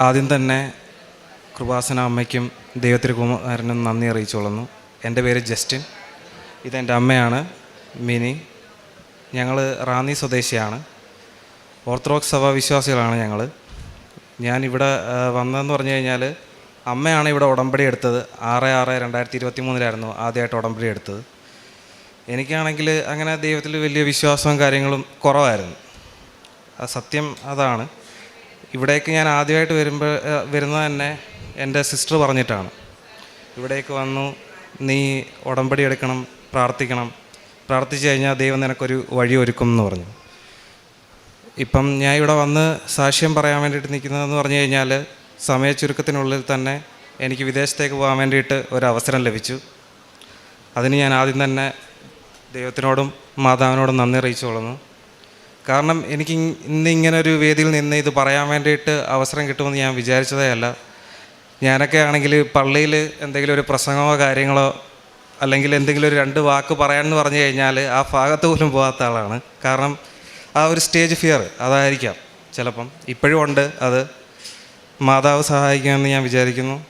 ആദ്യം തന്നെ കൃപാസന അമ്മയ്ക്കും ദൈവത്തിരുകുമാരനും നന്ദി അറിയിച്ചോളുന്നു എന്റെ പേര് ജസ്റ്റിൻ. ഇതെന്റെ അമ്മയാണ് മിനി. ഞങ്ങൾ റാന്നി സ്വദേശിയാണ്. ഓർത്തഡോക്സ് സഭാ വിശ്വാസികളാണ് ഞങ്ങൾ ഞാൻ ഇവിടെ വന്നതെന്ന് പറഞ്ഞു കഴിഞ്ഞാൽ അമ്മയാണ് ഇവിടെ ഉടമ്പടി എടുത്തത്. ആറ് ആറ് രണ്ടായിരത്തി ഇരുപത്തി മൂന്നിലായിരുന്നു ആദ്യമായിട്ട് ഉടമ്പടി എടുത്തത്. എനിക്കാണെങ്കിൽ അങ്ങനെ ദൈവത്തിൽ വലിയ വിശ്വാസവും കാര്യങ്ങളും കുറവായിരുന്നു. സത്യം അതാണ്. ഇവിടേക്ക് ഞാൻ ആദ്യമായിട്ട് വരുമ്പോൾ വരുന്നത് തന്നെ എന്റെ സിസ്റ്റർ പറഞ്ഞിട്ടാണ്. ഇവിടേക്ക് വന്നു നീ ഉടമ്പടി എടുക്കണം പ്രാർത്ഥിക്കണം. പ്രാർത്ഥിച്ചു കഴിഞ്ഞാൽ ദൈവം നിനക്കൊരു വഴി ഒരുക്കും എന്ന് പറഞ്ഞു. ഇപ്പം ഞാൻ ഇവിടെ വന്ന് സാക്ഷ്യം പറയാൻ വേണ്ടിയിട്ട് നിൽക്കുന്നതെന്ന് പറഞ്ഞു കഴിഞ്ഞാൽ സമയ ചുരുക്കത്തിനുള്ളിൽ തന്നെ എനിക്ക് വിദേശത്തേക്ക് പോകാൻ വേണ്ടിയിട്ട് ഒരവസരം ലഭിച്ചു. അതിന് ഞാൻ ആദ്യം തന്നെ ദൈവത്തിനോടും മാതാവിനോടും നന്ദി അറിയിച്ചുകൊള്ളുന്നു. കാരണം എനിക്ക് ഇന്ന് ഇങ്ങനെ ഒരു വേദിയിൽ നിന്ന് ഇത് പറയാൻ വേണ്ടിയിട്ട് അവസരം കിട്ടുമെന്ന് ഞാൻ വിചാരിച്ചതേ അല്ല. ഞാനൊക്കെ ആണെങ്കിൽ പള്ളിയിൽ എന്തെങ്കിലും ഒരു പ്രസംഗമോ കാര്യങ്ങളോ അല്ലെങ്കിൽ എന്തെങ്കിലും ഒരു രണ്ട് വാക്ക് പറയാമെന്ന് പറഞ്ഞു കഴിഞ്ഞാൽ ആ ഭാഗത്ത് പോലും പോകാത്ത ആളാണ്. കാരണം ആ ഒരു സ്റ്റേജ് ഫിയർ അതായിരിക്കാം ചിലപ്പം. ഇപ്പോഴും ഉണ്ട് അത്. മാതാവ് സഹായിക്കുമെന്ന് ഞാൻ വിചാരിക്കുന്നു.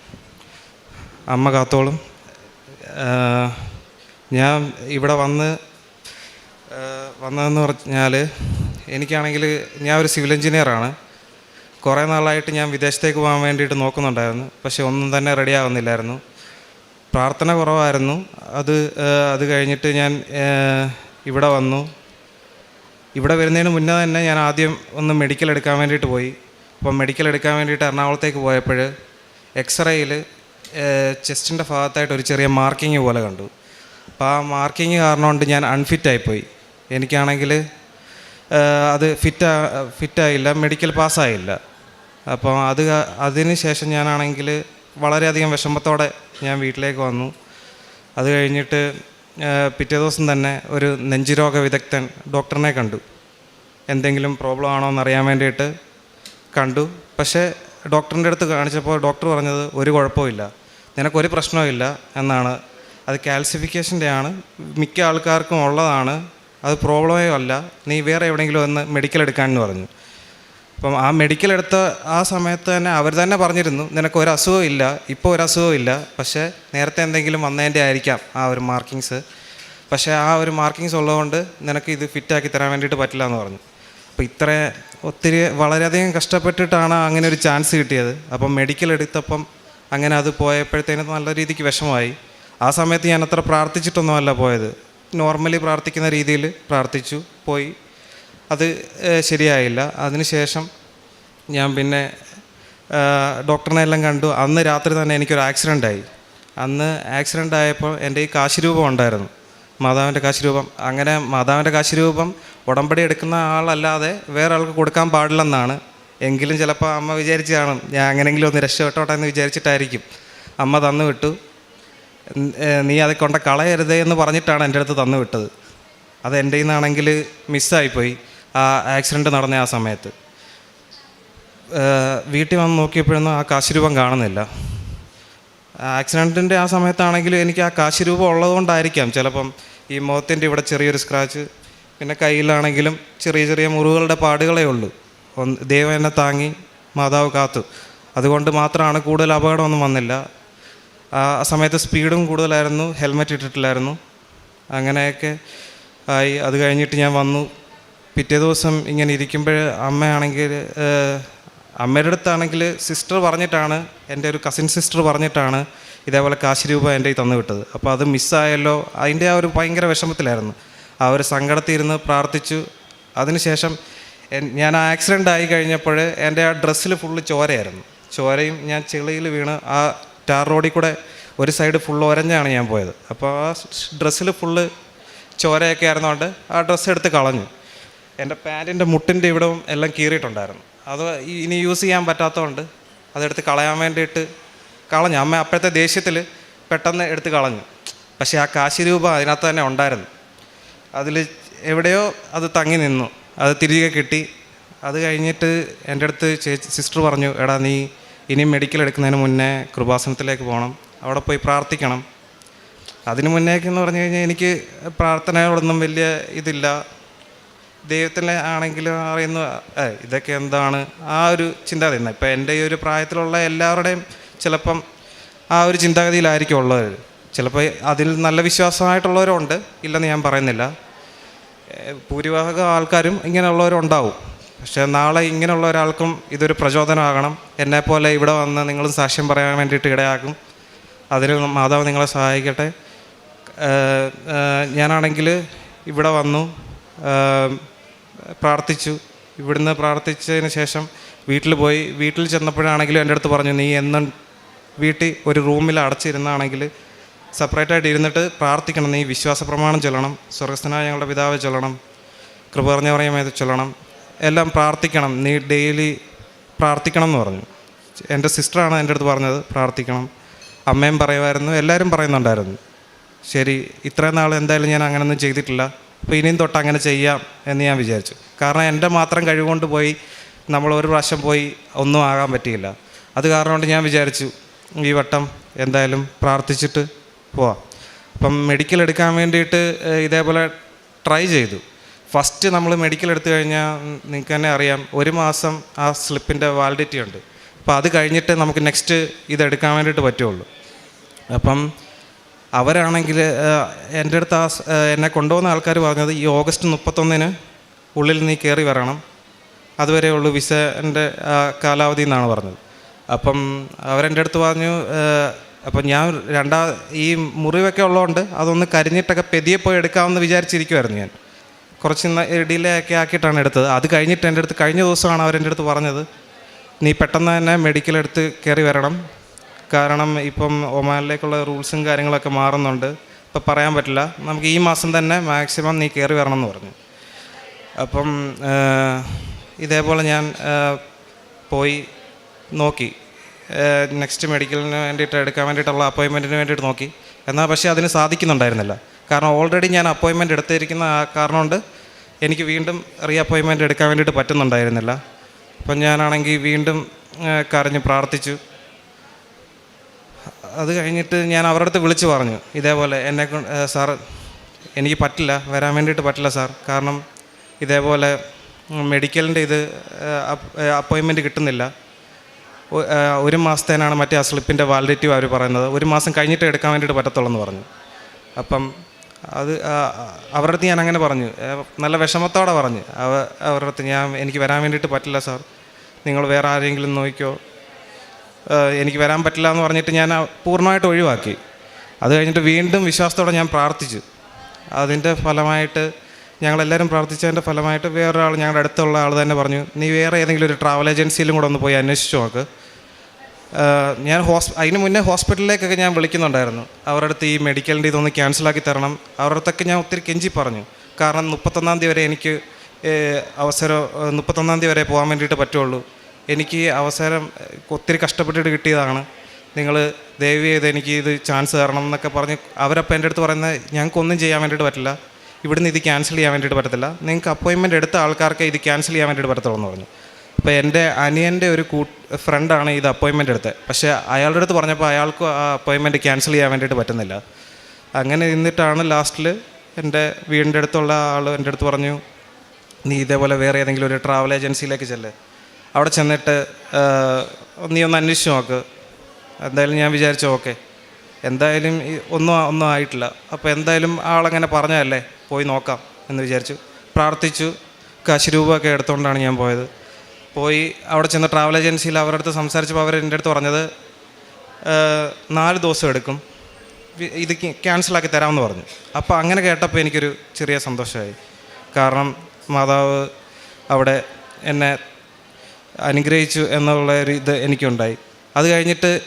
അമ്മ കാത്തോളും. ഞാൻ ഇവിടെ വന്ന് വന്നതെന്ന് പറഞ്ഞാൽ എനിക്കാണെങ്കിൽ ഞാൻ ഒരു സിവിൽ എഞ്ചിനീയറാണ് കുറേ നാളായിട്ട് ഞാൻ വിദേശത്തേക്ക് പോകാൻ വേണ്ടിയിട്ട് നോക്കുന്നുണ്ടായിരുന്നു. പക്ഷേ ഒന്നും തന്നെ റെഡി ആവുന്നില്ലായിരുന്നു. പ്രാർത്ഥന കുറവായിരുന്നു. അത് അത് കഴിഞ്ഞിട്ട് ഞാൻ ഇവിടെ വന്നു. ഇവിടെ വരുന്നതിന് മുന്നേ തന്നെ ഞാൻ ആദ്യം ഒന്ന് മെഡിക്കൽ എടുക്കാൻ വേണ്ടിയിട്ട് പോയി. അപ്പം മെഡിക്കൽ എടുക്കാൻ വേണ്ടിയിട്ട് എറണാകുളത്തേക്ക് പോയപ്പോൾ എക്സ്റേയിൽ ചെസ്റ്റിന്റെ ഭാഗത്തായിട്ട് ഒരു ചെറിയ മാർക്കിങ് പോലെ കണ്ടു. അപ്പോൾ ആ മാർക്കിങ് കാരണം കൊണ്ട് ഞാൻ അൺഫിറ്റായിപ്പോയി എനിക്കാണെങ്കിൽ അത് ഫിറ്റ് ഫിറ്റായില്ല മെഡിക്കൽ പാസ്സായില്ല. അപ്പോൾ അത് അതിന് ശേഷം ഞാനാണെങ്കിൽ വളരെയധികം വിഷമത്തോടെ ഞാൻ വീട്ടിലേക്ക് വന്നു. അത് കഴിഞ്ഞിട്ട് പിറ്റേ ദിവസം തന്നെ ഒരു നെഞ്ചുരോഗ വിദഗ്ധൻ ഡോക്ടറിനെ കണ്ടു. എന്തെങ്കിലും പ്രോബ്ലം ആണോ എന്നറിയാൻ വേണ്ടിയിട്ട് കണ്ടു. പക്ഷേ ഡോക്ടറിന്റെ അടുത്ത് കാണിച്ചപ്പോൾ ഡോക്ടർ പറഞ്ഞത് ഒരു കുഴപ്പമില്ല നിനക്കൊരു പ്രശ്നവുമില്ല എന്നാണ്. അത് കാൽസിഫിക്കേഷന്റെ ആണ്. മിക്ക ആൾക്കാർക്കും ഉള്ളതാണ്. അത് പ്രോബ്ലമേ അല്ല. നീ വേറെ എവിടെയെങ്കിലും ഒന്ന് മെഡിക്കൽ എടുക്കാമെന്ന് പറഞ്ഞു. അപ്പം ആ മെഡിക്കൽ എടുത്ത ആ സമയത്ത് തന്നെ അവർ തന്നെ പറഞ്ഞിരുന്നു നിനക്ക് ഒരു അസുഖവും ഇല്ല. ഇപ്പോൾ ഒരു അസുഖവും ഇല്ല. പക്ഷേ നേരത്തെ എന്തെങ്കിലും വന്നതിന്റെ ആയിരിക്കാം ആ ഒരു മാർക്കിങ്സ് പക്ഷേ ആ ഒരു മാർക്കിങ്സ് ഉള്ളതുകൊണ്ട് നിനക്ക് ഇത് ഫിറ്റാക്കി തരാൻ വേണ്ടിയിട്ട് പറ്റില്ല എന്ന് പറഞ്ഞു. അപ്പോൾ ഇത്ര ഒത്തിരി വളരെയധികം കഷ്ടപ്പെട്ടിട്ടാണ് അങ്ങനെ ഒരു ചാൻസ് കിട്ടിയത്. അപ്പം മെഡിക്കൽ എടുത്തപ്പം അങ്ങനെ അത് പോയപ്പോഴത്തേനും നല്ല രീതിക്ക് വിഷമമായി. ആ സമയത്ത് ഞാൻ അത്ര പ്രാർത്ഥിച്ചിട്ടൊന്നുമല്ല പോയത്. നോർമലി പ്രാർത്ഥിക്കുന്ന രീതിയിൽ പ്രാർത്ഥിച്ചു പോയി. അത് ശരിയായില്ല. അതിനുശേഷം ഞാൻ പിന്നെ ഡോക്ടറിനെ എല്ലാം കണ്ടു. അന്ന് രാത്രി തന്നെ എനിക്കൊരു ആക്സിഡന്റ് ആയി അന്ന് ആക്സിഡന്റ് ആയപ്പോൾ എന്റെ ഈ കാശിരൂപം ഉണ്ടായിരുന്നു. മാതാവിന്റെ കാശിരൂപം. അങ്ങനെ മാതാവിന്റെ കാശിരൂപം ഉടമ്പടി എടുക്കുന്ന ആളല്ലാതെ വേറെ ആൾക്ക് കൊടുക്കാൻ പാടില്ലെന്നാണ്. എങ്കിലും ചിലപ്പോൾ അമ്മ വിചാരിച്ചതാണ് ഞാൻ അങ്ങനെങ്കിലും ഒന്ന് രക്ഷപ്പെട്ടോട്ടെ എന്ന് വിചാരിച്ചിട്ടായിരിക്കും. അമ്മ തന്നു വിട്ടു. നീ അത് കൊണ്ട കളയരുതേ എന്ന് പറഞ്ഞിട്ടാണ് എന്റെ അടുത്ത് തന്നു വിട്ടത്. അത് എന്റെ നിന്നാണെങ്കിൽ മിസ്സായിപ്പോയി ആ ആക്സിഡന്റ് നടന്ന ആ സമയത്ത്. വീട്ടിൽ വന്ന് നോക്കിയപ്പോഴൊന്നും ആ കാശുരൂപം കാണുന്നില്ല. ആക്സിഡന്റിന്റെ ആ സമയത്താണെങ്കിൽ എനിക്ക് ആ കാശുരൂപം ഉള്ളതുകൊണ്ടായിരിക്കാം. ചിലപ്പം ഈ മുഖത്തിന്റെ ഇവിടെ ചെറിയൊരു സ്ക്രാച്ച് പിന്നെ കയ്യിലാണെങ്കിലും ചെറിയ ചെറിയ മുറിവുകളുടെ പാടുകളേ ഉള്ളൂ. ദൈവം എന്നെ താങ്ങി മാതാവ് കാത്തു. അതുകൊണ്ട് മാത്രമാണ് കൂടുതൽ അപകടമൊന്നും വന്നില്ല. ആ സമയത്ത് സ്പീഡും കൂടുതലായിരുന്നു ഹെൽമെറ്റ് ഇട്ടിട്ടില്ലായിരുന്നു. അങ്ങനെയൊക്കെ ആയി അത് കഴിഞ്ഞിട്ട് ഞാൻ വന്നു. പിറ്റേ ദിവസം ഇങ്ങനെ ഇരിക്കുമ്പോൾ അമ്മയാണെങ്കിൽ അമ്മയുടെ അടുത്താണെങ്കിൽ സിസ്റ്റർ പറഞ്ഞിട്ടാണ് എന്റെ ഒരു കസിൻ സിസ്റ്റർ പറഞ്ഞിട്ടാണ് ഇതേപോലെ കാശ് രൂപ എന്റെ കയ്യിൽ തന്നു വിട്ടത്. അപ്പോൾ അത് മിസ്സായല്ലോ. അതിന്റെ ആ ഒരു ഭയങ്കര വിഷമത്തിലായിരുന്നു. ആ ഒരു സങ്കടത്തിൽ ഇരുന്ന് പ്രാർത്ഥിച്ചു അതിനുശേഷം ഞാൻ ഞാൻ ആക്സിഡന്റ് ആയി കഴിഞ്ഞപ്പോൾ എന്റെ ആ ഡ്രസ്സിൽ ഫുള്ള് ചോരയായിരുന്നു. ചോരയും ഞാൻ ചെളിയിൽ വീണ് ആ ടാർ റോഡിൽ കൂടെ ഒരു സൈഡ് ഫുൾ ഒരഞ്ഞാണ് ഞാൻ പോയത്. അപ്പോൾ ആ ഡ്രസ്സിൽ ഫുള്ള് ചോരയൊക്കെ ആയിരുന്നുകൊണ്ട് ആ ഡ്രസ്സ് എടുത്ത് കളഞ്ഞു. എന്റെ പാന്റിന്റെ മുട്ടിന്റെ ഇവിടവും എല്ലാം കീറിയിട്ടുണ്ടായിരുന്നു. അത് ഇനി യൂസ് ചെയ്യാൻ പറ്റാത്തതുകൊണ്ട് അതെടുത്ത് കളയാൻ വേണ്ടിയിട്ട് കളഞ്ഞു. അമ്മ അപ്പോഴത്തെ ദേഷ്യത്തിൽ പെട്ടെന്ന് എടുത്ത് കളഞ്ഞു. പക്ഷേ ആ കാശി രൂപ അതിനകത്ത് തന്നെ ഉണ്ടായിരുന്നു. അതിൽ എവിടെയോ അത് തങ്ങി നിന്നു. അത് തിരികെ കിട്ടി. അത് കഴിഞ്ഞിട്ട് എന്റെ അടുത്ത് ചേച്ചി സിസ്റ്റർ പറഞ്ഞു എടാ നീ ഇനി മെഡിക്കൽ എടുക്കുന്നതിന് മുന്നേ കൃപാസനത്തിലേക്ക് പോകണം. അവിടെ പോയി പ്രാർത്ഥിക്കണം. അതിന് മുന്നേക്കെന്ന് പറഞ്ഞു കഴിഞ്ഞാൽ എനിക്ക് പ്രാർത്ഥനയോടൊന്നും വലിയ ഇതില്ല. ദൈവത്തിനെ ആണെങ്കിലും അറിയുന്ന ഇതൊക്കെ എന്താണ്? ആ ഒരു ചിന്താഗതി. ഇപ്പം എന്റെ ഈ ഒരു പ്രായത്തിലുള്ള എല്ലാവരുടെയും ചിലപ്പം ആ ഒരു ചിന്താഗതിയിലായിരിക്കും ഉള്ളവർ ചിലപ്പോൾ അതിൽ നല്ല വിശ്വാസമായിട്ടുള്ളവരുണ്ട്. ഇല്ലെന്ന് ഞാൻ പറയുന്നില്ല. ഭൂരിഭാഗം ആൾക്കാരും ഇങ്ങനെയുള്ളവരുണ്ടാവും. പക്ഷേ നാളെ ഇങ്ങനെയുള്ള ഒരാൾക്കും ഇതൊരു പ്രചോദനമാകണം. എന്നെപ്പോലെ ഇവിടെ വന്ന് നിങ്ങളും സാക്ഷ്യം പറയാൻ വേണ്ടിയിട്ട് ഇടയാക്കും അതിന് മാതാവ് നിങ്ങളെ സഹായിക്കട്ടെ. ഞാനാണെങ്കിൽ ഇവിടെ വന്നു പ്രാർത്ഥിച്ചു. ഇവിടുന്ന് പ്രാർത്ഥിച്ചതിന് ശേഷം വീട്ടിൽ പോയി. വീട്ടിൽ ചെന്നപ്പോഴാണെങ്കിലും എന്റെ അടുത്ത് പറഞ്ഞു നീ എന്നും വീട്ടിൽ ഒരു റൂമിൽ അടച്ചിരുന്നാണെങ്കിൽ സെപ്പറേറ്റായിട്ട് ഇരുന്നിട്ട് പ്രാർത്ഥിക്കണം. നീ വിശ്വാസ പ്രമാണം ചൊല്ലണം. സ്വർഗസ്ഥനായ ഞങ്ങളുടെ പിതാവ് ചൊല്ലണം. കൃപ പറഞ്ഞ പറയുമ്പോൾ ചൊല്ലണം. എല്ലാം പ്രാർത്ഥിക്കണം. നീ ഡെയിലി പ്രാർത്ഥിക്കണം എന്ന് പറഞ്ഞു. എന്റെ സിസ്റ്ററാണ് എന്റെ അടുത്ത് പറഞ്ഞത് പ്രാർത്ഥിക്കണം. അമ്മയും പറയുമായിരുന്നു എല്ലാവരും പറയുന്നുണ്ടായിരുന്നു. ശരി ഇത്രയും നാൾ എന്തായാലും ഞാൻ അങ്ങനെയൊന്നും ചെയ്തിട്ടില്ല. അപ്പോൾ ഇനിയും തൊട്ട് അങ്ങനെ ചെയ്യാം എന്ന് ഞാൻ വിചാരിച്ചു. കാരണം എന്റെ മാത്രം കഴിവുകൊണ്ട് പോയി നമ്മൾ ഒരു പ്രാവശ്യം പോയി ഒന്നും ആകാൻ പറ്റിയില്ല. അത് കാരണം കൊണ്ട് ഞാൻ വിചാരിച്ചു ഈ വട്ടം എന്തായാലും പ്രാർത്ഥിച്ചിട്ട് പോവാം. അപ്പം മെഡിക്കൽ എടുക്കാൻ വേണ്ടിയിട്ട് ഇതേപോലെ ട്രൈ ചെയ്തു. ഫസ്റ്റ് നമ്മൾ മെഡിക്കൽ എടുത്തു കഴിഞ്ഞാൽ നിങ്ങൾക്ക് തന്നെ അറിയാം ഒരു മാസം ആ സ്ലിപ്പിന്റെ വാലിഡിറ്റി ഉണ്ട്. അപ്പോൾ അത് കഴിഞ്ഞിട്ട് നമുക്ക് നെക്സ്റ്റ് ഇത് എടുക്കാൻ വേണ്ടിയിട്ട് പറ്റുള്ളൂ. അപ്പം അവരാണെങ്കിൽ എന്റെ അടുത്ത് ആ എന്നെ കൊണ്ടുപോകുന്ന ആൾക്കാർ പറഞ്ഞത് ഈ ഓഗസ്റ്റ് മുപ്പത്തൊന്നിന് ഉള്ളിൽ നീ കയറി വരണം. അതുവരെ ഉള്ളൂ വിസന്റെ കാലാവധി എന്നാണ് പറഞ്ഞത്. അപ്പം അവരെന്റെ അടുത്ത് പറഞ്ഞു അപ്പം ഞാൻ രണ്ടാ ഈ മുറിവൊക്കെ ഉള്ളതുകൊണ്ട് അതൊന്ന് കരിഞ്ഞിട്ടൊക്കെ പെതിയെ പോയി എടുക്കാമെന്ന് വിചാരിച്ചിരിക്കുമായിരുന്നു ഞാൻ. കുറച്ച് ഡിലേ ഒക്കെ ആക്കിയിട്ടാണ് എടുത്തത്. അത് കഴിഞ്ഞിട്ട് എന്റെ അടുത്ത് കഴിഞ്ഞ ദിവസമാണ് അവരെന്റെ അടുത്ത് പറഞ്ഞത് നീ പെട്ടെന്ന് തന്നെ മെഡിക്കൽ എടുത്ത് കയറി വരണം. കാരണം ഇപ്പം ഒമാനിലേക്കുള്ള റൂൾസും കാര്യങ്ങളൊക്കെ മാറുന്നുണ്ട്. ഇപ്പം പറയാൻ പറ്റില്ല. നമുക്ക് ഈ മാസം തന്നെ മാക്സിമം നീ കയറി വരണം എന്ന് പറഞ്ഞു. അപ്പം ഇതേപോലെ ഞാൻ പോയി നോക്കി. നെക്സ്റ്റ് മെഡിക്കലിന് വേണ്ടിയിട്ട് എടുക്കാൻ വേണ്ടിയിട്ടുള്ള അപ്പോയിൻമെന്റിന് വേണ്ടിയിട്ട് നോക്കി. എന്നാൽ പക്ഷേ അതിന് സാധിക്കുന്നുണ്ടായിരുന്നില്ല. കാരണം ഓൾറെഡി ഞാൻ അപ്പോയിൻമെന്റ് എടുത്തിരിക്കുന്ന ആ കാരണം കൊണ്ട് എനിക്ക് വീണ്ടും റീ അപ്പോയിൻമെന്റ് എടുക്കാൻ വേണ്ടിയിട്ട് പറ്റുന്നുണ്ടായിരുന്നില്ല. അപ്പം ഞാനാണെങ്കിൽ വീണ്ടും കരഞ്ഞ് പ്രാർത്ഥിച്ചു. അത് കഴിഞ്ഞിട്ട് ഞാൻ അവരുടെ അടുത്ത് വിളിച്ചു പറഞ്ഞു. ഇതേപോലെ എന്നെ സാർ എനിക്ക് പറ്റില്ല വരാൻ വേണ്ടിയിട്ട് പറ്റില്ല സാർ. കാരണം ഇതേപോലെ മെഡിക്കലിന്റെ ഇത് അപ്പോയിൻമെന്റ് കിട്ടുന്നില്ല. ഒരു മാസത്തേനാണ് മറ്റേ ആ സ്ലിപ്പിന്റെ വാലിഡിറ്റി അവർ പറയുന്നത്. ഒരു മാസം കഴിഞ്ഞിട്ട് എടുക്കാൻ വേണ്ടിയിട്ട് പറ്റത്തുള്ളൂ എന്ന് പറഞ്ഞു. അപ്പം അത് അവരുടെ ഞാൻ അങ്ങനെ പറഞ്ഞു. നല്ല വിഷമത്തോടെ പറഞ്ഞു. അവ അവരുടെ അടുത്ത് ഞാൻ എനിക്ക് വരാൻ വേണ്ടിയിട്ട് പറ്റില്ല സാർ. നിങ്ങൾ വേറെ ആരെങ്കിലും നോക്കിക്കോ. എനിക്ക് വരാൻ പറ്റില്ല എന്ന് പറഞ്ഞിട്ട് ഞാൻ പൂർണമായിട്ട് ഒഴിവാക്കി. അത് കഴിഞ്ഞിട്ട് വീണ്ടും വിശ്വാസത്തോടെ ഞാൻ പ്രാർത്ഥിച്ചു. അതിന്റെ ഫലമായിട്ട് ഞങ്ങളെല്ലാവരും പ്രാർത്ഥിച്ചതിന്റെ ഫലമായിട്ട് വേറൊരാൾ ഞങ്ങളുടെ അടുത്തുള്ള ആൾ തന്നെ പറഞ്ഞു നീ വേറെ ഏതെങ്കിലും ഒരു ട്രാവൽ ഏജൻസിയിലും കൂടെ ഒന്ന് പോയി അന്വേഷിച്ച് നോക്ക്. ഞാൻ ഹോസ് അതിന് മുന്നേ ഹോസ്പിറ്റലിലേക്കൊക്കെ ഞാൻ വിളിക്കുന്നുണ്ടായിരുന്നു. അവരുടെ അടുത്ത് ഈ മെഡിക്കലിന്റെ ഇതൊന്ന് ക്യാൻസലാക്കി തരണം. അവരുടെ അടുത്തൊക്കെ ഞാൻ ഒത്തിരി കെഞ്ചി പറഞ്ഞു. കാരണം മുപ്പത്തൊന്നാം തീയതി വരെ എനിക്ക് അവസരം മുപ്പത്തൊന്നാം തീയതി വരെ പോകാൻ വേണ്ടിയിട്ട് പറ്റുള്ളൂ. എനിക്ക് അവസരം ഒത്തിരി കഷ്ടപ്പെട്ടിട്ട് കിട്ടിയതാണ്. നിങ്ങൾ ദയവ് ചെയ്ത് എനിക്ക് ഇത് ചാൻസ് തരണം എന്നൊക്കെ പറഞ്ഞ് അവരപ്പോൾ എന്റെ അടുത്ത് പറയുന്നത് ഞങ്ങൾക്കൊന്നും ചെയ്യാൻ വേണ്ടിയിട്ട് പറ്റില്ല. ഇവിടുന്ന് ഇത് ക്യാൻസൽ ചെയ്യാൻ വേണ്ടിയിട്ട് പറ്റത്തില്ല. നിങ്ങൾക്ക് അപ്പോയിൻമെന്റ് എടുത്ത ആൾക്കാർക്ക് ഇത് ക്യാൻസൽ ചെയ്യാൻ വേണ്ടിയിട്ട് പറ്റത്തുള്ളൂ എന്ന് പറഞ്ഞു. അപ്പോൾ എന്റെ അനിയന്റെ ഒരു കൂ ഫ്രണ്ടാണ് ഇത് അപ്പോയിൻമെന്റ് എടുത്തത്. പക്ഷേ അയാളുടെ അടുത്ത് പറഞ്ഞപ്പോൾ അയാൾക്ക് ആ അപ്പോയിൻമെന്റ് ക്യാൻസൽ ചെയ്യാൻ വേണ്ടിയിട്ട് പറ്റുന്നില്ല. അങ്ങനെ നിന്നിട്ടാണ് ലാസ്റ്റിൽ എന്റെ വീടിന്റെ അടുത്തുള്ള ആൾ എന്റെ അടുത്ത് പറഞ്ഞു നീ ഇതേപോലെ വേറെ ഏതെങ്കിലും ഒരു ട്രാവൽ ഏജൻസിയിലേക്ക് ചെല്ലേ. അവിടെ ചെന്നിട്ട് നീ ഒന്ന് അന്വേഷിച്ച് നോക്ക്. എന്തായാലും ഞാൻ വിചാരിച്ചു ഓക്കെ. എന്തായാലും ഒന്നും ഒന്നും ആയിട്ടില്ല. അപ്പോൾ എന്തായാലും ആളങ്ങനെ പറഞ്ഞതല്ലേ? പോയി നോക്കാം. എന്ന് വിചാരിച്ചു. പ്രാർത്ഥിച്ചു. കാശ് രൂപയൊക്കെ എടുത്തുകൊണ്ടാണ് ഞാൻ പോയത്. പോയി അവിടെ ചെന്ന് ട്രാവൽ ഏജൻസിയിൽ അവരുടെ അടുത്ത് സംസാരിച്ചപ്പോൾ അവർ എന്റെ അടുത്ത് പറഞ്ഞത് "ഏഹ്, നാല് ദിവസം എടുക്കും. ഇത് ക്യാൻസലാക്കി തരാമെന്ന് പറഞ്ഞു. അപ്പോൾ അങ്ങനെ കേട്ടപ്പോൾ എനിക്കൊരു ചെറിയ സന്തോഷമായി. കാരണം മാതാവ് അവിടെ എന്നെ അനുഗ്രഹിച്ചു എന്നുള്ള ഒരു ഇത് എനിക്കുണ്ടായി. അത് കഴിഞ്ഞിട്ട്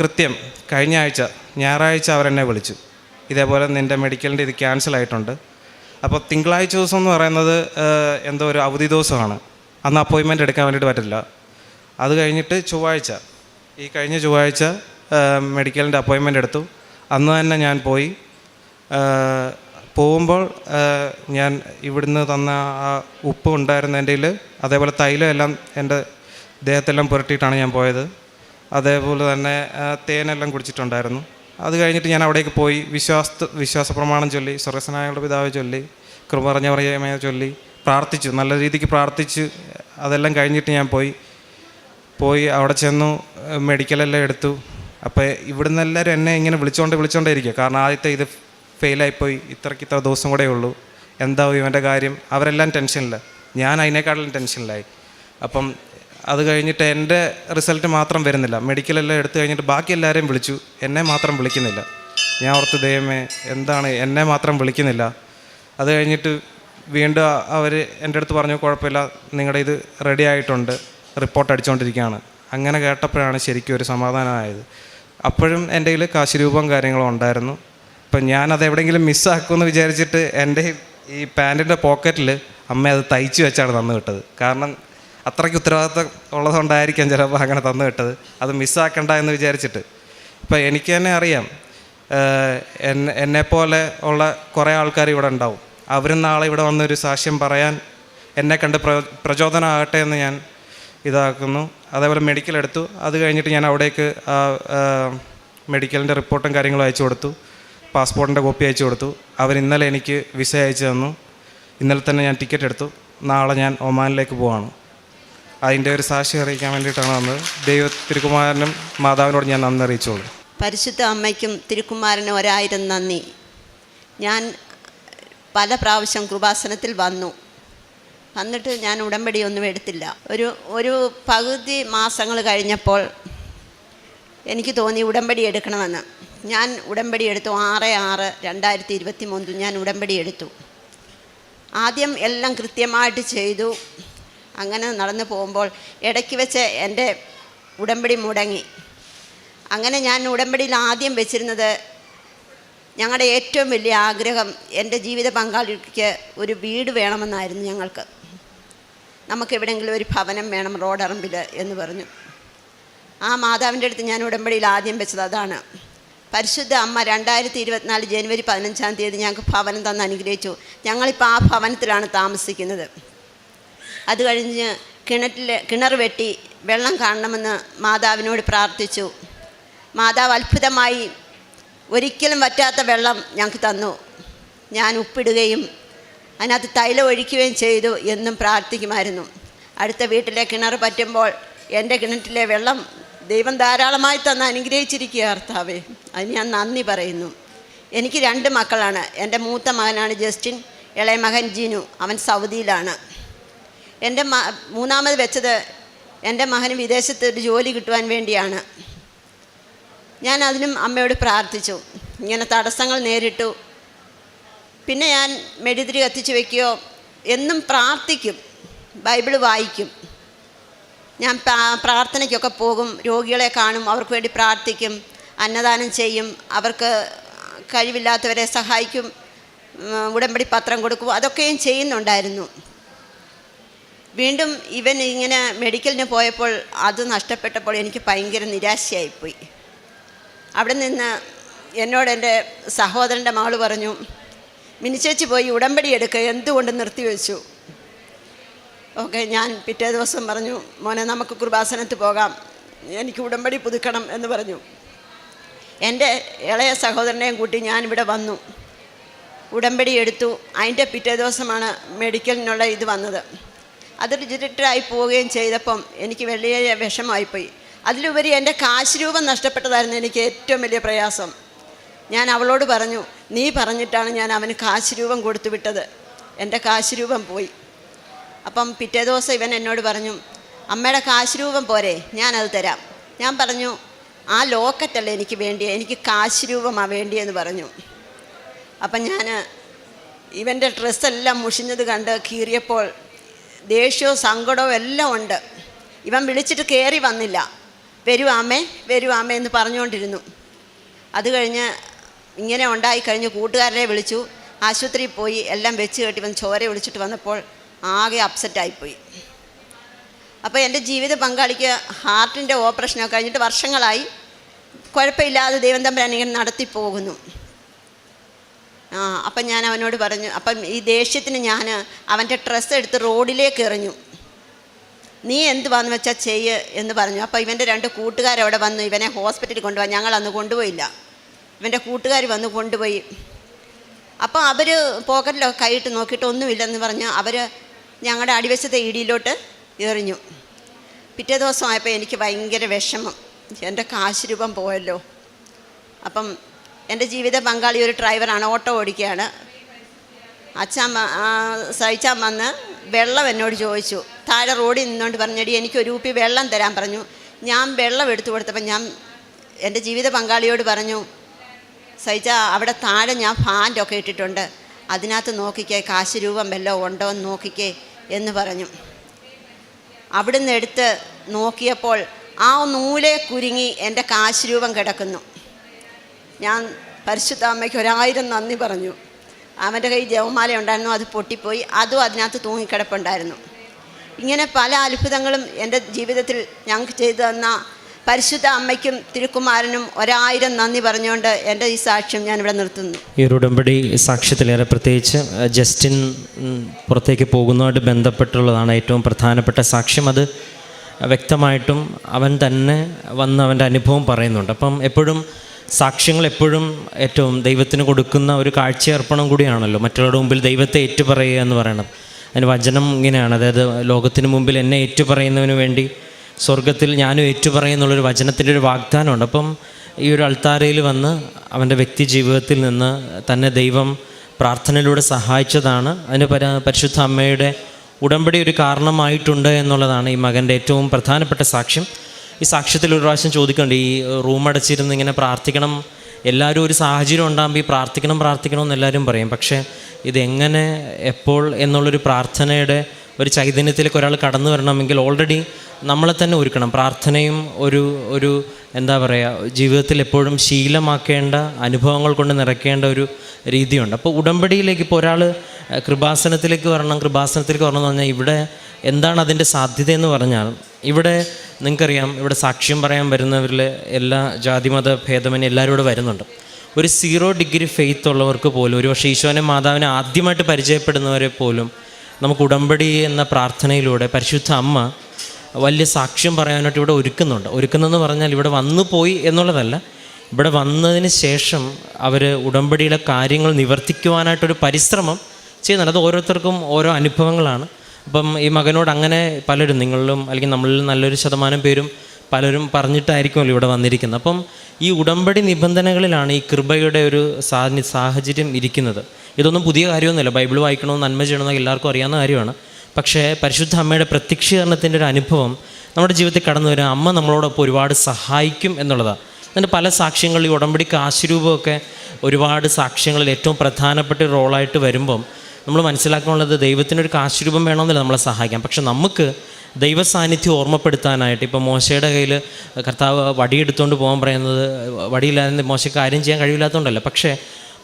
കൃത്യം കഴിഞ്ഞ ആഴ്ച ഞായറാഴ്ച അവരെന്നെ വിളിച്ചു. ഇതേപോലെ നിന്റെ മെഡിക്കലിന്റെ ഇത് ക്യാൻസൽ ആയിട്ടുണ്ട്. അപ്പോൾ തിങ്കളാഴ്ച ദിവസം എന്ന് പറയുന്നത് എന്തോ ഒരു അവധി ദിവസമാണ്. അന്ന് അപ്പോയിൻമെന്റ് എടുക്കാൻ വേണ്ടിയിട്ട് പറ്റില്ല. അത് കഴിഞ്ഞിട്ട് ചൊവ്വാഴ്ച ഈ കഴിഞ്ഞ ചൊവ്വാഴ്ച മെഡിക്കലിന്റെ അപ്പോയിൻമെന്റ് എടുത്തു. അന്ന് തന്നെ ഞാൻ പോയി. പോകുമ്പോൾ ഞാൻ ഇവിടുന്ന് തന്ന ആ ഉപ്പ് ഉണ്ടായിരുന്ന എന്റെ അതേപോലെ തൈലം എല്ലാം എന്റെ ദേഹത്തെല്ലാം പുരട്ടിയിട്ടാണ് ഞാൻ പോയത്. അതേപോലെ തന്നെ തേനെല്ലാം കുടിച്ചിട്ടുണ്ടായിരുന്നു. അത് കഴിഞ്ഞിട്ട് ഞാൻ അവിടേക്ക് പോയി. വിശ്വാസ വിശ്വാസ പ്രമാണം ചൊല്ലി സ്വർഗസ്നായകളുടെ പിതാവ് ചൊല്ലി കൃപ പറഞ്ഞ ചൊല്ലി പ്രാർത്ഥിച്ചു. നല്ല രീതിക്ക് പ്രാർത്ഥിച്ച് അതെല്ലാം കഴിഞ്ഞിട്ട് ഞാൻ പോയി. പോയി അവിടെ ചെന്നു മെഡിക്കലെല്ലാം എടുത്തു. അപ്പോൾ ഇവിടുന്ന് എല്ലാവരും എന്നെ ഇങ്ങനെ വിളിച്ചുകൊണ്ട് വിളിച്ചുകൊണ്ടേ ഇരിക്കുക. കാരണം ആദ്യത്തെ ഇത് ഫെയിലായിപ്പോയി ഇത്രയ്ക്ക് ഇത്ര ദിവസം കൂടെ ഉള്ളൂ. എന്താവും ഇവന്റെ കാര്യം? അവരെല്ലാം ടെൻഷനില്ല ഞാൻ അതിനേക്കാളും ടെൻഷനിലായി അപ്പം അത് കഴിഞ്ഞിട്ട് എന്റെ റിസൾട്ട് മാത്രം വരുന്നില്ല. മെഡിക്കലെല്ലാം എടുത്തു കഴിഞ്ഞിട്ട് ബാക്കി എല്ലാവരെയും വിളിച്ചു. എന്നെ മാത്രം വിളിക്കുന്നില്ല. ഞാൻ ഓർത്ത് ദൈവമേ എന്താണ് എന്നെ മാത്രം വിളിക്കുന്നില്ല? അത് കഴിഞ്ഞിട്ട് വീണ്ടും അവർ എന്റെ അടുത്ത് പറഞ്ഞു കുഴപ്പമില്ല നിങ്ങളുടെ ഇത് റെഡി ആയിട്ടുണ്ട് റിപ്പോർട്ട് അടിച്ചുകൊണ്ടിരിക്കുകയാണ് അങ്ങനെ കേട്ടപ്പോഴാണ് ശരിക്കും ഒരു സമാധാനമായത്. അപ്പോഴും എന്റെ കയ്യിൽ കാശ് രൂപം കാര്യങ്ങളും ഉണ്ടായിരുന്നു. അപ്പം ഞാനത് എവിടെയെങ്കിലും മിസ്സാക്കുമെന്ന് വിചാരിച്ചിട്ട് എന്റെ ഈ പാന്റിന്റെ പോക്കറ്റിൽ അമ്മ അത് തയ്ച്ചു വെച്ചാണ് തന്നു വിട്ടത്. കാരണം അത്രയ്ക്ക് ഉത്തരവാദിത്തം ഉള്ളതുകൊണ്ടായിരിക്കാം ചിലപ്പോൾ അങ്ങനെ തന്നു വിട്ടത്. അത് മിസ്സാക്കണ്ട എന്ന് വിചാരിച്ചിട്ട്. ഇപ്പം എനിക്ക് തന്നെ അറിയാം എന്നെ എന്നെപ്പോലെ ഉള്ള കുറേ ആൾക്കാർ ഇവിടെ ഉണ്ടാവും. അവരും നാളെ ഇവിടെ വന്നൊരു സാക്ഷ്യം പറയാൻ എന്നെ കണ്ട് പ്ര പ്രചോദനമാകട്ടെ എന്ന് ഞാൻ ഇതാക്കുന്നു. അതേപോലെ മെഡിക്കൽ എടുത്തു. അത് കഴിഞ്ഞിട്ട് ഞാൻ അവിടേക്ക് ആ, മെഡിക്കലിന്റെ റിപ്പോർട്ടും കാര്യങ്ങളും അയച്ചു കൊടുത്തു. പാസ്പോർട്ടിന്റെ കോപ്പി അയച്ചു കൊടുത്തു. അവർ ഇന്നലെ എനിക്ക് വിസ അയച്ചു തന്നു. ഇന്നലെ തന്നെ ഞാൻ ടിക്കറ്റ് എടുത്തു. നാളെ ഞാൻ ഒമാനിലേക്ക് പോവാണ്. അതിന്റെ ഒരു സാക്ഷി അറിയിക്കാൻ വേണ്ടിയിട്ടാണ് വന്നത്. ദൈവ തിരുക്കുമാരനും മാതാവിനോട് ഞാൻ നന്ദി അറിയിച്ചോളൂ. പരിശുദ്ധ അമ്മയ്ക്കും തിരുക്കുമാരനും ഒരായിരം നന്ദി. ഞാൻ പല പ്രാവശ്യം കൃപാസനത്തിൽ വന്നു. വന്നിട്ട് ഞാൻ ഉടമ്പടി ഒന്നും എടുത്തില്ല. ഒരു ഒരു പകുതി മാസങ്ങൾ കഴിഞ്ഞപ്പോൾ എനിക്ക് തോന്നി ഉടമ്പടി എടുക്കണമെന്ന്. ഞാൻ ഉടമ്പടി എടുത്തു. ആറ് ആറ് രണ്ടായിരത്തി ഇരുപത്തി മൂന്നിൽ ഞാൻ ഉടമ്പടി എടുത്തു. ആദ്യം എല്ലാം കൃത്യമായിട്ട് ചെയ്തു. അങ്ങനെ നടന്നു പോകുമ്പോൾ ഇടയ്ക്ക് വെച്ച് എന്റെ ഉടമ്പടി മുടങ്ങി. അങ്ങനെ ഞാൻ ഉടമ്പടിയിൽ ആദ്യം വെച്ചിരുന്നത് ഞങ്ങളുടെ ഏറ്റവും വലിയ ആഗ്രഹം എന്റെ ജീവിത പങ്കാളിക്ക് ഒരു വീട് വേണമെന്നായിരുന്നു ഞങ്ങൾക്ക്. നമുക്ക് എവിടെയെങ്കിലും ഒരു ഭവനം വേണം റോഡറമ്പിൽ എന്ന് പറഞ്ഞു. ആ മാതാവിന്റെ അടുത്ത് ഞാൻ ഉടമ്പടിയിൽ ആദ്യം വെച്ചത് അതാണ്. പരിശുദ്ധ അമ്മ രണ്ടായിരത്തി ഇരുപത്തിനാല് ജനുവരി പതിനഞ്ചാം തീയതി ഞങ്ങൾക്ക് ഭവനം തന്ന് അനുഗ്രഹിച്ചു. ഞങ്ങളിപ്പോൾ ആ ഭവനത്തിലാണ് താമസിക്കുന്നത്. അത് കഴിഞ്ഞ് കിണറ്റിൽ കിണർ വെട്ടി വെള്ളം കാണണമെന്ന് മാതാവിനോട് പ്രാർത്ഥിച്ചു. മാതാവ് അത്ഭുതമായി ഒരിക്കലും വറ്റാത്ത വെള്ളം ഞങ്ങൾക്ക് തന്നു. ഞാൻ ഉപ്പിടുകയും അതിനകത്ത് തൈലം ഒഴിക്കുകയും ചെയ്തു എന്നും പ്രാർത്ഥിക്കുമായിരുന്നു. അടുത്ത വീട്ടിലെ കിണർ പറ്റുമ്പോൾ എന്റെ കിണറ്റിലെ വെള്ളം ദൈവം ധാരാളമായി തന്ന് അനുഗ്രഹിച്ചിരിക്കുക കർത്താവേ. അതിന് ഞാൻ നന്ദി പറയുന്നു. എനിക്ക് രണ്ട് മക്കളാണ്. എന്റെ മൂത്ത മകനാണ് ജസ്റ്റിൻ ഇളയ മകൻ ജിനു. അവൻ സൗദിയിലാണ്. എന്റെ മൂന്നാമത് വെച്ചത് എന്റെ മകന് വിദേശത്ത് ഒരു ജോലി കിട്ടുവാൻ വേണ്ടിയാണ്. ഞാൻ അതിനും അമ്മയോട് പ്രാർത്ഥിച്ചു. ഇങ്ങനെ തടസ്സങ്ങൾ നേരിട്ടു. പിന്നെ ഞാൻ മെഴുതിരി കത്തിച്ചു വയ്ക്കുകയോ എന്നും പ്രാർത്ഥിക്കും. ബൈബിൾ വായിക്കും. ഞാൻ പ്രാ- പ്രാർത്ഥനയ്ക്കൊക്കെ പോകും. രോഗികളെ കാണും. അവർക്ക് വേണ്ടി പ്രാർത്ഥിക്കും. അന്നദാനം ചെയ്യും. അവർക്ക് കഴിവില്ലാത്തവരെ സഹായിക്കും. ഉടമ്പടി പത്രം കൊടുക്കും. അതൊക്കെയും ചെയ്യുന്നുണ്ടായിരുന്നു. വീണ്ടും ഇവൻ ഇങ്ങനെ മെഡിക്കലിന് പോയപ്പോൾ അത് നഷ്ടപ്പെട്ടപ്പോൾ എനിക്ക് ഭയങ്കര നിരാശയായിപ്പോയി. അവിടെ നിന്ന് എന്നോട് എന്റെ സഹോദരന്റെ മകൾ പറഞ്ഞു മിനിച്ചേച്ചി പോയി ഉടമ്പടി എടുക്കുക എന്തുകൊണ്ട് നിർത്തിവെച്ചു ഓക്കെ ഞാൻ പിറ്റേ ദിവസം പറഞ്ഞു മോനെ നമുക്ക് കൃപാസനത്ത് പോകാം എനിക്ക് ഉടമ്പടി പുതുക്കണം എന്ന് പറഞ്ഞു. എന്റെ ഇളയ സഹോദരനെയും കൂട്ടി ഞാനിവിടെ വന്നു. ഉടമ്പടി എടുത്തു. അതിന്റെ പിറ്റേ ദിവസമാണ് മെഡിക്കലിനുള്ള ഇത് വന്നത്. അത് റിജക്റ്റായി പോവുകയും ചെയ്തപ്പം എനിക്ക് വലിയ വിഷമമായിപ്പോയി. അതിലുപരി എന്റെ കാശ് രൂപം നഷ്ടപ്പെട്ടതായിരുന്നു എനിക്ക് ഏറ്റവും വലിയ പ്രയാസം. ഞാൻ അവളോട് പറഞ്ഞു നീ പറഞ്ഞിട്ടാണ് ഞാൻ അവന് കാശ് രൂപം കൊടുത്തു വിട്ടത്. എന്റെ കാശ് രൂപം പോയി. അപ്പം പിറ്റേ ദിവസം ഇവൻ എന്നോട് പറഞ്ഞു അമ്മയുടെ കാശ് രൂപം പോരെ ഞാനത് തരാം. ഞാൻ പറഞ്ഞു ആ ലോക്കറ്റല്ല എനിക്ക് വേണ്ടിയ? എനിക്ക് കാശ് രൂപമാണ് വേണ്ടിയെന്ന് പറഞ്ഞു. അപ്പം ഞാൻ ഇവന്റെ ഡ്രസ്സെല്ലാം മുഷിഞ്ഞത് കണ്ട് കീറിയപ്പോൾ ദേഷ്യവും സങ്കടവും എല്ലാം ഉണ്ട്. ഇവൻ വിളിച്ചിട്ട് കയറി വന്നില്ല. വരുവാമേ വരുവാമേ എന്ന് പറഞ്ഞുകൊണ്ടിരുന്നു. അത് കഴിഞ്ഞ് ഇങ്ങനെ ഉണ്ടായി കഴിഞ്ഞ് കൂട്ടുകാരനെ വിളിച്ചു. ആശുപത്രിയിൽ പോയി എല്ലാം വെച്ച് കെട്ടി വന്ന് ചോര വിളിച്ചിട്ട് വന്നപ്പോൾ ആകെ അപ്സെറ്റായിപ്പോയി അപ്പോൾ എന്റെ ജീവിത പങ്കാളിക്ക് ഹാർട്ടിന്റെ ഓപ്പറേഷനൊക്കെ കഴിഞ്ഞിട്ട് വർഷങ്ങളായി കുഴപ്പമില്ലാതെ ദൈവം തമ്പുരാൻ ഇങ്ങനെ നടത്തി പോകുന്നു. ആ അപ്പം ഞാൻ അവനോട് പറഞ്ഞു അപ്പം ഈ ദേഷ്യത്തിന് ഞാൻ അവന്റെ ഡ്രസ്സ് എടുത്ത് റോഡിലേക്ക് എറിഞ്ഞു. നീ എന്ത് വന്നു വെച്ചാൽ ചെയ്യ് എന്ന് പറഞ്ഞു. അപ്പോൾ ഇവന്റെ രണ്ട് കൂട്ടുകാരവിടെ വന്നു. ഇവനെ ഹോസ്പിറ്റലിൽ കൊണ്ടുപോകാൻ ഞങ്ങൾ അന്ന് കൊണ്ടുപോയില്ല. ഇവന്റെ കൂട്ടുകാർ വന്ന് കൊണ്ടുപോയി. അപ്പോൾ അവർ പോക്കറ്റിലൊക്കെ കൈയിട്ട് നോക്കിയിട്ട് ഒന്നുമില്ലെന്ന് പറഞ്ഞ് അവർ ഞങ്ങളുടെ അടിവശത്തെ ഇടിയിലോട്ട് എറിഞ്ഞു. പിറ്റേ ദിവസമായപ്പോൾ എനിക്ക് ഭയങ്കര വിഷമം. എന്റെ കാശ് രൂപം പോയല്ലോ. അപ്പം എന്റെ ജീവിത പങ്കാളി ഒരു ഡ്രൈവറാണ് ഓട്ടോ ഓടിക്കുകയാണ് അച്ഛൻ സഹിച്ചാൻ വന്ന് വെള്ളം എന്നോട് ചോദിച്ചു. താഴെ റോഡിൽ നിന്നുകൊണ്ട് പറഞ്ഞടി എനിക്ക് ഒരു കുപ്പി വെള്ളം തരാൻ പറഞ്ഞു. ഞാൻ വെള്ളം എടുത്തു കൊടുത്തപ്പോൾ ഞാൻ എന്റെ ജീവിത പങ്കാളിയോട് പറഞ്ഞു സഹിച്ച അവിടെ താഴെ ഞാൻ ഫാന്റൊക്കെ ഇട്ടിട്ടുണ്ട്. അതിനകത്ത് നോക്കിക്കേ കാശ് രൂപം വല്ലതും ഉണ്ടോ എന്ന് നോക്കിക്കേ എന്ന് പറഞ്ഞു. അവിടുന്ന് എടുത്ത് നോക്കിയപ്പോൾ ആ നൂലെ കുരുങ്ങി എന്റെ കാശ് രൂപം കിടക്കുന്നു. ഞാൻ പരിശുദ്ധാമ്മയ്ക്ക് ഒരായിരം നന്ദി പറഞ്ഞു. അവന്റെ കയ്യിൽ ജവമാല ഉണ്ടായിരുന്നു അത് പൊട്ടിപ്പോയി. അതും അതിനകത്ത് തൂങ്ങിക്കിടപ്പുണ്ടായിരുന്നു. ഇങ്ങനെ പല അത്ഭുതങ്ങളും എന്റെ ജീവിതത്തിൽ ഞങ്ങൾക്ക് ചെയ്തു തന്ന പരിശുദ്ധ അമ്മയ്ക്കും തിരുക്കുമാരനും ഒരായിരം നന്ദി പറഞ്ഞുകൊണ്ട് എന്റെ ഈ സാക്ഷ്യം ഞാനിവിടെ നിർത്തുന്നു. ഈ ഒരു ഉടമ്പടി സാക്ഷ്യത്തിലേറെ പ്രത്യേകിച്ച് ജസ്റ്റിൻ പുറത്തേക്ക് പോകുന്നതുമായിട്ട് ബന്ധപ്പെട്ടുള്ളതാണ് ഏറ്റവും പ്രധാനപ്പെട്ട സാക്ഷ്യം. അത് വ്യക്തമായിട്ടും അവൻ തന്നെ വന്ന് അവന്റെ അനുഭവം പറയുന്നുണ്ട്. അപ്പം എപ്പോഴും സാക്ഷ്യങ്ങൾ എപ്പോഴും ഏറ്റവും ദൈവത്തിന് കൊടുക്കുന്ന ഒരു കാഴ്ചയർപ്പണം കൂടിയാണല്ലോ. മറ്റുള്ളവരുടെ മുമ്പിൽ ദൈവത്തെ ഏറ്റുപറയുക എന്ന് പറയണം അതിന് വചനം ഇങ്ങനെയാണ്. അതായത് ലോകത്തിന് മുമ്പിൽ എന്നെ ഏറ്റുപറയുന്നതിന് വേണ്ടി സ്വർഗത്തിൽ ഞാനും ഏറ്റുപറയുന്നുള്ളൊരു വചനത്തിന്റെ ഒരു വാഗ്ദാനമുണ്ട്. അപ്പം ഈ ഒരു അൾത്താരയിൽ വന്ന് അവന്റെ വ്യക്തി ജീവിതത്തിൽ നിന്ന് തന്നെ ദൈവം പ്രാർത്ഥനയിലൂടെ സഹായിച്ചതാണ്. അതിന് പര പരിശുദ്ധ അമ്മയുടെ ഉടമ്പടി ഒരു കാരണമായിട്ടുണ്ട് എന്നുള്ളതാണ് ഈ മകന്റെ ഏറ്റവും പ്രധാനപ്പെട്ട സാക്ഷ്യം. ഈ സാക്ഷ്യത്തിൽ ഒരു പ്രാവശ്യം ചോദിക്കുന്നുണ്ട് ഈ റൂം അടച്ചിരുന്ന് ഇങ്ങനെ പ്രാർത്ഥിക്കണം എല്ലാവരും ഒരു സാഹചര്യം ഉണ്ടാകുമ്പോൾ ഈ പ്രാർത്ഥിക്കണം പ്രാർത്ഥിക്കണം എന്ന് എല്ലാവരും പറയും. പക്ഷേ ഇതെങ്ങനെ എപ്പോൾ എന്നുള്ളൊരു പ്രാർത്ഥനയുടെ ഒരു ചൈതന്യത്തിലേക്ക് ഒരാൾ കടന്നു വരണമെങ്കിൽ ഓൾറെഡി നമ്മളെ തന്നെ ഒരുക്കണം. പ്രാർത്ഥനയും ഒരു ഒരു എന്താ പറയുക ജീവിതത്തിൽ എപ്പോഴും ശീലമാക്കേണ്ട അനുഭവങ്ങൾ കൊണ്ട് നിറയ്ക്കേണ്ട ഒരു രീതിയുണ്ട്. അപ്പോൾ ഉടമ്പടിയിലേക്ക് ഇപ്പോൾ ഒരാൾ കൃപാസനത്തിലേക്ക് വരണം കൃപാസനത്തിലേക്ക് വരണം എന്ന് പറഞ്ഞാൽ ഇവിടെ എന്താണ് അതിന്റെ സാധ്യത എന്ന് പറഞ്ഞാൽ ഇവിടെ നിങ്ങൾക്കറിയാം ഇവിടെ സാക്ഷ്യം പറയാൻ വരുന്നവരിൽ എല്ലാ ജാതിമത ഭേദമന്യേ എല്ലാവരും ഇവിടെ വരുന്നുണ്ട്. ഒരു സീറോ ഡിഗ്രി ഫെയ്ത്ത് ഉള്ളവർക്ക് പോലും ഒരു പക്ഷേ ഈശോനെ മാതാവിനെ ആദ്യമായിട്ട് പരിചയപ്പെടുന്നവരെ പോലും നമുക്ക് ഉടമ്പടി എന്ന പ്രാർത്ഥനയിലൂടെ പരിശുദ്ധ അമ്മ വലിയ സാക്ഷ്യം പറയാനായിട്ട് ഇവിടെ ഒരുക്കുന്നുണ്ട്. ഒരുക്കുന്നെന്ന് പറഞ്ഞാൽ ഇവിടെ വന്നു പോയി എന്നുള്ളതല്ല. ഇവിടെ വന്നതിന് ശേഷം അവർ ഉടമ്പടിയിലെ കാര്യങ്ങൾ നിവർത്തിക്കുവാനായിട്ടൊരു പരിശ്രമം ചെയ്യുന്നുണ്ട്. അത് ഓരോരുത്തർക്കും ഓരോ അനുഭവങ്ങളാണ്. അപ്പം ഈ മകനോട് അങ്ങനെ പലരും നിങ്ങളിലും അല്ലെങ്കിൽ നമ്മളിൽ നല്ലൊരു ശതമാനം പേരും പലരും പറഞ്ഞിട്ടായിരിക്കുമല്ലോ ഇവിടെ വന്നിരിക്കുന്നത്. അപ്പം ഈ ഉടമ്പടി നിബന്ധനകളിലാണ് ഈ കൃപയുടെ ഒരു സാഹചര്യം ഇരിക്കുന്നത്. ഇതൊന്നും പുതിയ കാര്യമൊന്നുമില്ല. ബൈബിൾ വായിക്കണമെന്ന് നന്മ ചെയ്യണമെന്നൊക്കെ എല്ലാവർക്കും അറിയാവുന്ന കാര്യമാണ്. പക്ഷേ പരിശുദ്ധ അമ്മയുടെ പ്രത്യക്ഷീകരണത്തിന്റെ ഒരു അനുഭവം നമ്മുടെ ജീവിതത്തിൽ കടന്നു വരാൻ അമ്മ നമ്മളോടൊപ്പം ഒരുപാട് സഹായിക്കും എന്നുള്ളതാണ്. അതിന്റെ പല സാക്ഷ്യങ്ങൾ ഈ ഉടമ്പടിക്ക് കാശുരൂപമൊക്കെ ഒരുപാട് സാക്ഷ്യങ്ങളിൽ ഏറ്റവും പ്രധാനപ്പെട്ട റോളായിട്ട് വരുമ്പം നമ്മൾ മനസ്സിലാക്കാനുള്ളത് ദൈവത്തിനൊരു കാശുരൂപം വേണമെന്നില്ല നമ്മളെ സഹായിക്കാം പക്ഷെ നമുക്ക് ദൈവ സാന്നിധ്യം ഓർമ്മപ്പെടുത്താനായിട്ട് ഇപ്പോൾ മോശയുടെ കയ്യിൽ കർത്താവ് വടിയെടുത്തുകൊണ്ട് പോകാൻ പറയുന്നത് വടിയില്ലാതെ മോശ കാര്യം ചെയ്യാൻ കഴിയില്ലാത്തതുകൊണ്ടല്ല പക്ഷേ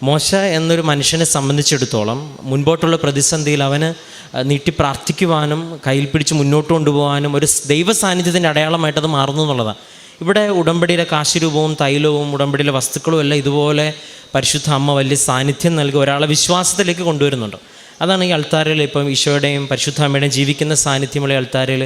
മോശ എന്നൊരു മനുഷ്യനെ സംബന്ധിച്ചിടത്തോളം മുൻപോട്ടുള്ള പ്രതിസന്ധിയിൽ അവന് നീട്ടി പ്രാർത്ഥിക്കുവാനും കയ്യിൽ പിടിച്ച് മുന്നോട്ട് കൊണ്ടുപോകാനും ഒരു ദൈവ സാന്നിധ്യത്തിന്റെ അടയാളമായിട്ട് അത് മാറുന്നു എന്നുള്ളതാണ് ഇവിടെ ഉടമ്പടിയിലെ കാശിരൂപവും തൈലവും ഉടമ്പടിയിലെ വസ്തുക്കളും എല്ലാം ഇതുപോലെ പരിശുദ്ധ അമ്മ വലിയ സാന്നിധ്യം നൽകി ഒരാളെ വിശ്വാസത്തിലേക്ക് കൊണ്ടുവരുന്നുണ്ട്. അതാണ് ഈ അൾത്താരയിൽ ഇപ്പം ഈശോയുടെയും പരിശുദ്ധ അമ്മയുടെയും ജീവിക്കുന്ന സാന്നിധ്യമുള്ള അൾത്താരയിൽ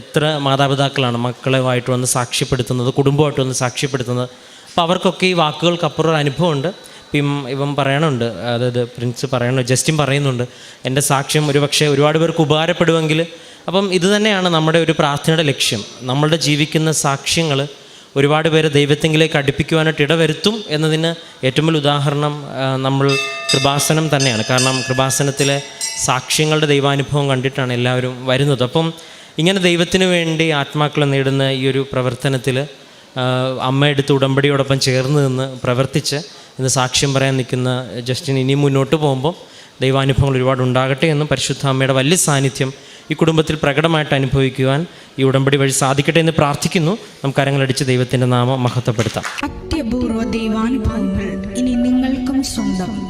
എത്ര മാതാപിതാക്കളാണ് മക്കളുമായിട്ട് വന്ന് സാക്ഷ്യപ്പെടുത്തുന്നത് കുടുംബമായിട്ട് വന്ന് സാക്ഷ്യപ്പെടുത്തുന്നത്. അപ്പോൾ അവർക്കൊക്കെ ഈ വാക്കുകൾക്കപ്പുറം അനുഭവമുണ്ട്. ഇപ്പം ഇവൻ പറയണുണ്ട്. അതായത് പ്രിൻസ് പറയണു ജസ്റ്റിൻ പറയുന്നുണ്ട്. എന്റെ സാക്ഷ്യം ഒരു പക്ഷേ ഒരുപാട് പേർക്ക് ഉപകാരപ്പെടുമെങ്കിൽ. അപ്പം ഇത് തന്നെയാണ് നമ്മുടെ ഒരു പ്രാർത്ഥനയുടെ ലക്ഷ്യം. നമ്മളുടെ ജീവിക്കുന്ന സാക്ഷ്യങ്ങൾ ഒരുപാട് പേരെ ദൈവത്തെങ്കിലേക്ക് അടുപ്പിക്കുവാനായിട്ട് ഇടവരുത്തും എന്നതിന് ഏറ്റവും വലിയ ഉദാഹരണം നമ്മൾ കൃപാസനം തന്നെയാണ്. കാരണം കൃപാസനത്തിലെ സാക്ഷ്യങ്ങളുടെ ദൈവാനുഭവം കണ്ടിട്ടാണ് എല്ലാവരും വരുന്നത്. അപ്പം ഇങ്ങനെ ദൈവത്തിന് വേണ്ടി ആത്മാക്കളെ നേടുന്ന ഈ ഒരു പ്രവർത്തനത്തിൽ അമ്മ എടുത്ത് ഉടമ്പടിയോടൊപ്പം ചേർന്ന് നിന്ന് പ്രവർത്തിച്ച് ഇന്ന് സാക്ഷ്യം പറയാൻ നിൽക്കുന്ന ജസ്റ്റിൻ ഇനി മുന്നോട്ട് പോകുമ്പോൾ ദൈവാനുഭവങ്ങൾ ഒരുപാട് ഉണ്ടാകട്ടെ എന്നും പരിശുദ്ധ അമ്മയുടെ വലിയ സാന്നിധ്യം ഈ കുടുംബത്തിൽ പ്രകടമായിട്ട് അനുഭവിക്കുവാൻ ഈ ഉടമ്പടി വഴി സാധിക്കട്ടെ എന്ന് പ്രാർത്ഥിക്കുന്നു. നമുക്ക് കരങ്ങളടിച്ച് ദൈവത്തിന്റെ നാമം മഹത്വപ്പെടുത്താം. അത്യപൂർവ ദൈവാനുഭവങ്ങൾ ഇനി നിങ്ങൾക്കും സ്വന്തം.